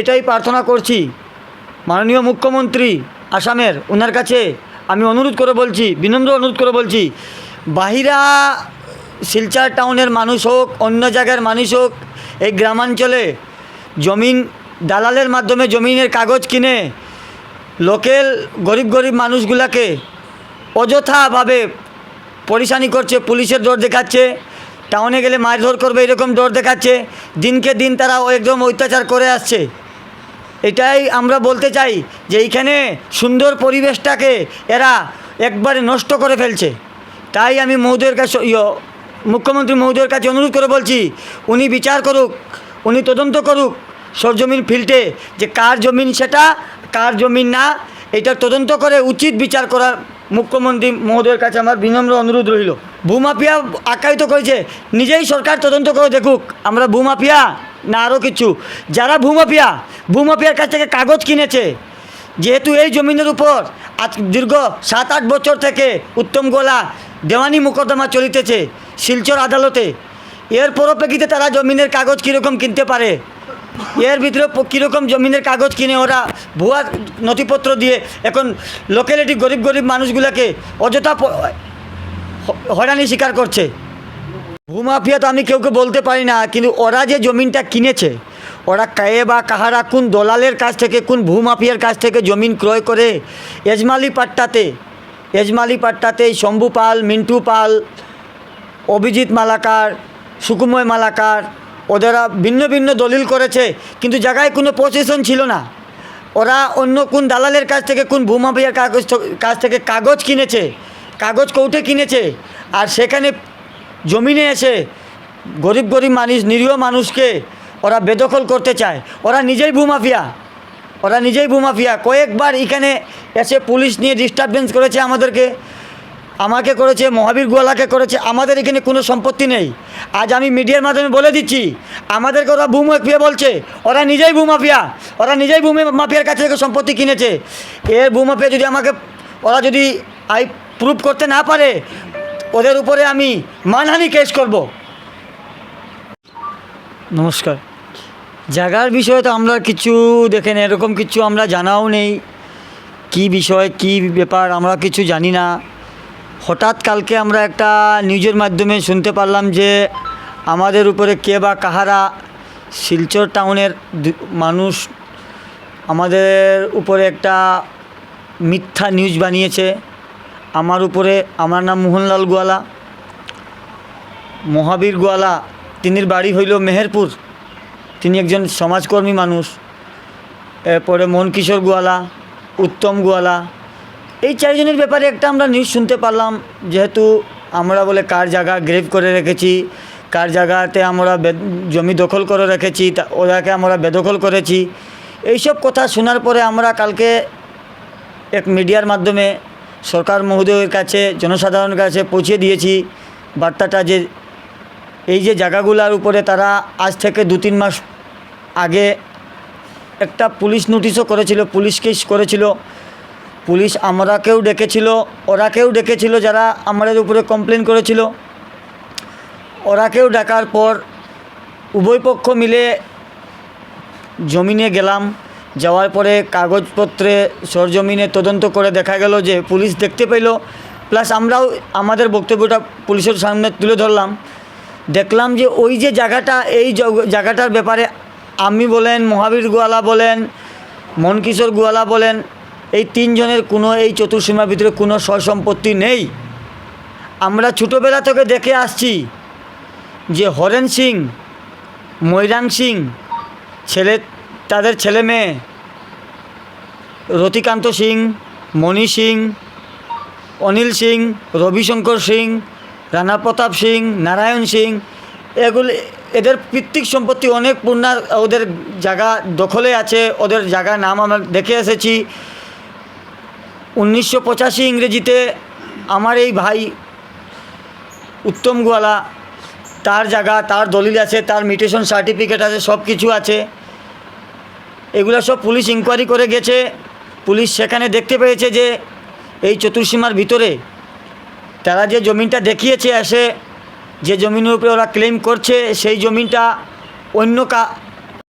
এটাই প্রার্থনা করছি। মাননীয় মুখ্যমন্ত্রী আসামের ওনার কাছে আমি অনুরোধ করে বলছি, বিনম্র অনুরোধ করে বলছি, বাহিরা, শিলচার টাউনের মানুষ হোক, অন্য জায়গার মানুষ হোক, এই গ্রামাঞ্চলে জমিন, দালালের মাধ্যমে জমিনের কাগজ কিনে লোকেল গরিব গরিব মানুষগুলাকে অযথাভাবে পরিশানি করছে, পুলিশের দর দেখাচ্ছে, টাউনে গেলে মারধর করবে, এরকম দর দেখাচ্ছে, দিনকে দিন তারা একদম অত্যাচার করে আসছে। এটাই আমরা বলতে চাই যে এইখানে সুন্দর পরিবেশটাকে এরা একবারে নষ্ট করে ফেলছে। তাই আমি মহোদয়ের কাছে মুখ্যমন্ত্রী মহোদয়ের কাছে অনুরোধ করে বলছি, উনি বিচার করুক, উনি তদন্ত করুক সরজমিন ফিল্ডে যে কার জমিন সেটা, কার জমিন না, এটা তদন্ত করে উচিত বিচার করার মুখ্যমন্ত্রী মহোদয়ের কাছে আমার বিনম্র অনুরোধ রইল। ভূমাফিয়া আখ্যায়িত করেছে, নিজেই সরকার তদন্ত করে দেখুক, আমরা ভূমাফিয়া না আরও কিছু। যারা ভূমাফিয়া, ভূমাফিয়ার কাছ থেকে কাগজ কিনেছে, যেহেতু এই জমিনের উপর আজ দীর্ঘ সাত, আট বছর থেকে উত্তম গোলা দেওয়ানি মোকদ্দমা চলিতেছে শিলচর আদালতে, এর পরিপ্রেক্ষিতে তারা জমিনের কাগজ কীরকম কিনতে পারে? এর ভিতরে কীরকম জমিনের কাগজ কিনে ওরা ভুয়া নথিপত্র দিয়ে এখন লোকালিটি গরিব গরিব মানুষগুলোকে অযথা হয়রানি স্বীকার করছে? ভূমাফিয়া তো আমি কেউকে বলতে পারি না, কিন্তু ওরা যে জমিনটা কিনেছে, ওরা কায়ে বা কাহারা কোন দলালের কাছ থেকে, কোন ভূমাফিয়ার কাছ থেকে জমিন ক্রয় করে, এজমালি পাট্টাতে এজমালি পাট্টাতে শম্ভু পাল, মিন্টু পাল, অভিজিৎ মালাকার, সুকুময় মালাকার, ওদেরা ভিন্ন ভিন্ন দলিল করেছে, কিন্তু জায়গায় কোনো পজিশন ছিল না। ওরা অন্য কোন দালালের কাছ থেকে, কোন ভূমাফিয়ার কাগজ কাছ থেকে, কাগজ কিনেছে, কাগজ কৌটে কিনেছে, আর সেখানে জমিনে এসে গরিব গরিব মানুষ, নিরীহ মানুষকে ওরা বেদখল করতে চায়। ওরা নিজেই ভূমাফিয়া। ওরা নিজেই ভূমাফিয়া। কয়েকবার এখানে এসে পুলিশ নিয়ে ডিস্টারবেন্স করেছে আমাদেরকে। আমাকে করেছে, মহাবীর গোয়ালাকে করেছে। আমাদের এখানে কোনো সম্পত্তি নেই। আজ আমি মিডিয়ার মাধ্যমে বলে দিচ্ছি, আমাদেরকে ওরা ভূমাফিয়া বলছে। ওরা নিজেই ভূমাফিয়া। ওরা নিজেই ভূমি, মাফিয়ার কাছ থেকে সম্পত্তি কিনেছে। এর ভূমাফিয়া যদি আমাকে, ওরা যদি আই প্রুভ করতে না পারে ওদের উপরে আমি মানহানি কেস করব। নমস্কার। জায়গার বিষয়ে তো আমরা কিছু দেখেন এরকম কিছু আমরা জানাও নেই। কি বিষয়, কি ব্যাপার, আমরা কিছু জানি না। হঠাৎ কালকে আমরা একটা নিউজের মাধ্যমে শুনতে পারলাম যে, আমাদের উপরে কে বা কাহারা শিলচর টাউনের মানুষ আমাদের উপরে একটা মিথ্যা নিউজ বানিয়েছে। আমার উপরে, আমার নাম মোহনলাল গোয়ালা। মহাবীর গোয়ালা, তিনির বাড়ি হইল মেহেরপুর। তিনি একজন সমাজকর্মী মানুষ। এরপরে মনকিশোর গোয়ালা, উত্তম গোয়ালা। এই চারজনের ব্যাপারে একটা আমরা নিউজ শুনতে পারলাম, যেহেতু আমরা বলে কার জায়গা গ্রেভ করে রেখেছি, কার জায়গাতে আমরা জমি দখল করে রেখেছি ওদেরকে আমরা বেদখল করেছি। এইসব কথা শোনার পরে আমরা কালকে এক মিডিয়ার মাধ্যমে সরকার মহোদয়ের কাছে, জনসাধারণের কাছে পৌঁছে দিয়েছি বার্তাটা যে এই যে জায়গাগুলোর উপরে তারা আজ থেকে দু তিন মাস আগে একটা পুলিশ নোটিশও করেছিল, পুলিশ কেস করেছিল। পুলিশ আমরাকেও ডেকেছিল ওরাকেও ডেকেছিল, যারা আমাদের উপরে কমপ্লেন করেছিল। ওরাকেও ডাকার পর উভয় পক্ষ মিলে জমিনে গেলাম। যাওয়ার পরে কাগজপত্রে সরজমিনে তদন্ত করে দেখা গেল যে পুলিশ দেখতে পেল। প্লাস আমরাও আমাদের বক্তব্যটা পুলিশের সামনে তুলে ধরলাম। দেখলাম যে ওই যে জায়গাটা, এই জায়গাটার ব্যাপারে আমি বলেন, মহাবীর গোয়ালা বলেন, মনকিশোর গোয়ালা বলেন, এই তিনজনের কোনো, এই চতুর্সীমার ভিতরে কোনো সসম্পত্তি নেই। আমরা ছোটোবেলা থেকে দেখে আসছি যে হরেন সিং মৈরাং সিং ছেলে তাদের ছেলে মেয়ে, রতিকান্ত সিং, মণি সিং, অনিল সিং, রবিশঙ্কর সিং, রানা প্রতাপ সিং, নারায়ণ সিং, এগুলি, এদের পিতৃক সম্পত্তি অনেক পূর্ণা ওদের জায়গা দখলে আছে, ওদের জায়গার নাম আমরা দেখে এসেছি। উনিশশো পঁচাশি ইংরেজিতে আমার এই ভাই উত্তম গোয়ালা, তার জায়গা, তার দলিল আছে, তার মিউটেশন সার্টিফিকেট আছে সব কিছু আছে। এগুলো সব পুলিশ ইনকোয়ারি করে গেছে। পুলিশ সেখানে দেখতে পেয়েছে যে এই চতুর্সীমার ভিতরে তারা যে জমিনটা দেখিয়েছে এসে, যে জমিনের উপরে ওরা ক্লেম করছে, সেই জমিনটা অন্য কা